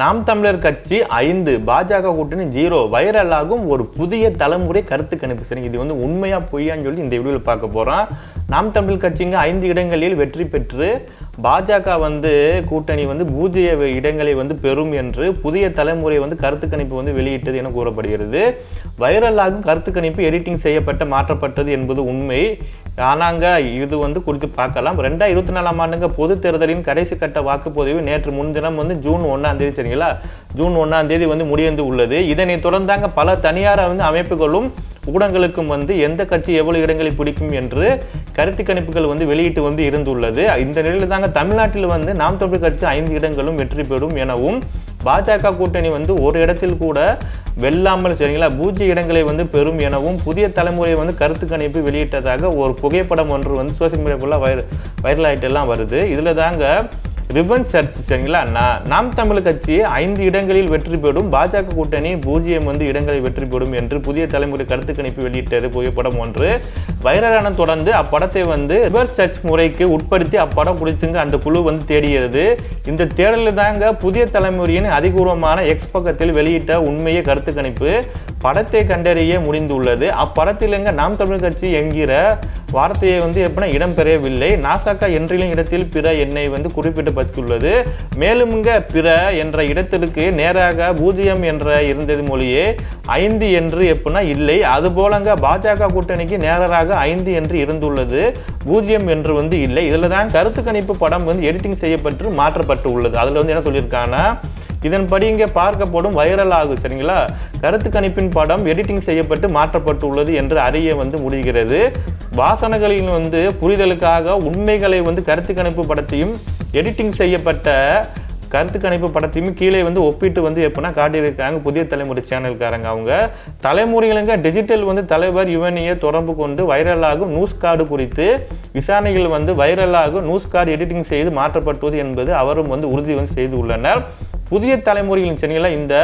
நாம் தமிழர் கட்சி ஐந்து பாஜக கூட்டணி ஜீரோ வைரலாகும் ஒரு புதிய தலைமுறை கருத்து கணிப்பு. சரி இது வந்து உண்மையா பொய்யான்னு சொல்லி இந்த வீடியோவில் பார்க்க போறோம். நாம் தமிழ் கட்சிங்க ஐந்து இடங்களில் வெற்றி பெற்று பாஜக வந்து கூட்டணி வந்து பூஜ்ஜிய இடங்களை வந்து பெறும் என்று புதிய தலைமுறை வந்து கருத்து கணிப்பு வந்து வெளியிட்டது என கூறப்படுகிறது. வைரலாகும் கருத்து கணிப்பு எடிட்டிங் செய்யப்பட்ட மாற்றப்பட்டது என்பது உண்மை. ஆனாங்க இது வந்து குறித்து பார்க்கலாம். ரெண்டாயிரத்தி இருபத்தி நாலாம் ஆண்டுங்க பொது தேர்தலின் கடைசி கட்ட வாக்குப்பதிவு நேற்று முன்தினம் வந்து ஜூன் ஒன்றாம் தேதி சரிங்களா? ஜூன் ஒன்றாம் தேதி வந்து முடிந்து உள்ளது. இதனை தொடர்ந்தாங்க பல தனியார் வந்து அமைப்புகளும் ஊடகங்களுக்கும் வந்து எந்த கட்சி எவ்வளவு இடங்களை பிடிக்கும் என்று கருத்து கணிப்புகள் வந்து வெளியிட்டு வந்து இருந்துள்ளது. இந்த நிலையில் தாங்க தமிழ்நாட்டில் வந்து நாம் தமிழ் கட்சி ஐந்து இடங்களும் வெற்றி பெறும் எனவும் பாஜக கூட்டணி வந்து ஒரு இடத்தில் கூட வெல்லாமல் சரிங்களா? பூஜ்ய இடங்களை வந்து பெறும் எனவும் புதிய தலைமுறை வந்து கருத்து கணிப்பு வெளியிட்டதாக ஒரு புகைப்படம் ஒன்று வந்து சோசியல் மீடியாக்குள்ள வைர வைரல் ஆகிட்டெல்லாம் வருது. இதில் தாங்க ரிவன் சர்ச் சரிங்களா? நான் நாம் தமிழ் கட்சி ஐந்து இடங்களில் வெற்றி பெறும். பாஜக கூட்டணி பூஜ்ஜியம் வந்து இடங்களை வெற்றி பெறும் என்று புதிய தலைமுறை கருத்து கணிப்பு வெளியிட்டது புகைப்படம் ஒன்று. வைரலான தொடர்ந்து அப்படத்தை வந்து ரிவர்ஸ் சர்ச் முறைக்கு உட்படுத்தி அப்படம் குறித்துங்க அந்த குழு வந்து தேடியது. இந்த தேடலில் தாங்க புதிய தலைமுறையின் அதிகூரமான எக்ஸ் பக்கத்தில் வெளியிட்ட உண்மையை கருத்து கணிப்பு படத்தை கண்டறிய முடிந்துள்ளது. அப்படத்திலங்க நாம் தமிழ் கட்சி என்கிற வார்த்தையை வந்து எப்படின்னா இடம்பெறவில்லை. நாசாக்கா என்றிலும் இடத்தில் பிற எண்ணை வந்து குறிப்பிட்டு பற்றியுள்ளது மேலும்ங்க பிற என்ற இடத்திற்கு நேராக பூஜ்ஜியம் என்ற இருந்தது மொழியே ஐந்து என்று எப்படின்னா இல்லை. அதுபோலங்க பாஜக கூட்டணிக்கு நேராக ஐந்து என்று இருந்துள்ளது பூஜ்ஜியம் என்று வந்து இல்லை. இதில் தான் கருத்து கணிப்பு படம் வந்து எடிட்டிங் செய்யப்பட்டு மாற்றப்பட்டு உள்ளது. அதில் வந்து என்ன சொல்லியிருக்காங்கன்னா இதன்படி இங்கே பார்க்கப்படும் வைரல் ஆகும் சரிங்களா? கருத்து கணிப்பின் படம் எடிட்டிங் செய்யப்பட்டு மாற்றப்பட்டு உள்ளது என்று அறிய வந்து முடிகிறது. வாசனைகளின் வந்து புரிதலுக்காக உண்மைகளை வந்து கருத்து கணிப்பு படத்தையும் எடிட்டிங் செய்யப்பட்ட கருத்து கணிப்பு படத்தையும் கீழே வந்து ஒப்பிட்டு வந்து எப்படின்னா காட்டியிருக்காங்க புதிய தலைமுறை சேனல்காரங்க அவங்க. தலைமுறைகளுங்க டிஜிட்டல் வந்து தலைவர் யுவனியை தொடர்பு கொண்டு வைரலாகும் நியூஸ் கார்டு குறித்து விசாரணைகள் வந்து வைரலாகும் நியூஸ் கார்டு எடிட்டிங் செய்து மாற்றப்பட்டுவது என்பது அவரும் வந்து உறுதி வந்து செய்து உள்ளனர் புதிய தலைமுறைகளின் சென்னையில் இந்த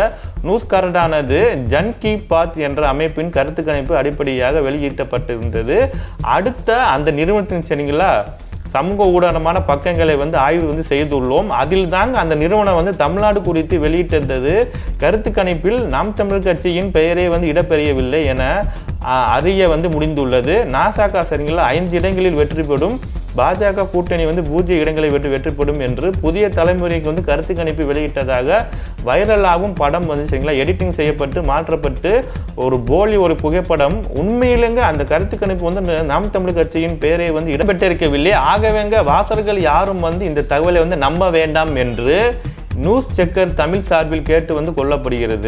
நியூஸ் கார்டானது ஜன் கி பாத் என்ற அமைப்பின் கருத்து கணிப்பு அடிப்படையாக வெளியிட்டப்பட்டிருந்தது. அடுத்த அந்த நிறுவனத்தின் சென்னையில் சமூக ஊடகமான பக்கங்களை வந்து ஆய்வு வந்து செய்துள்ளோம். அதில் தாங்க அந்த நிறுவனம் வந்து தமிழ்நாடு குறித்து வெளியிட்டிருந்தது. கருத்து கணிப்பில் நாம் தமிழ் கட்சியின் பெயரே வந்து இடம்பெறவில்லை என அறிய வந்து முடிந்துள்ளது. நாசா சரிங்களா ஐந்து இடங்களில் வெற்றி பெறும் பாஜக கூட்டணி வந்து பூஜ்ய இடங்களை வெற்றி வெற்றிப்படும் என்று புதிய தலைமுறைக்கு வந்து கருத்து கணிப்பு வெளியிட்டதாக வைரலாகும் படம் வந்து சரிங்களா? எடிட்டிங் செய்யப்பட்டு மாற்றப்பட்டு ஒரு போலி ஒரு புகைப்படம். உண்மையிலேங்க அந்த கருத்து கணிப்பு வந்து நாம் தமிழ் கட்சியின் பெயரை வந்து இடம்பெற்றிருக்கவில்லை. ஆகவேங்க வாசகர்கள் யாரும் வந்து இந்த தகவலை வந்து நம்ப வேண்டாம் என்று நியூஸ் செக்கர் தமிழ் சார்பில் கேட்டு வந்து கொள்ளப்படுகிறது.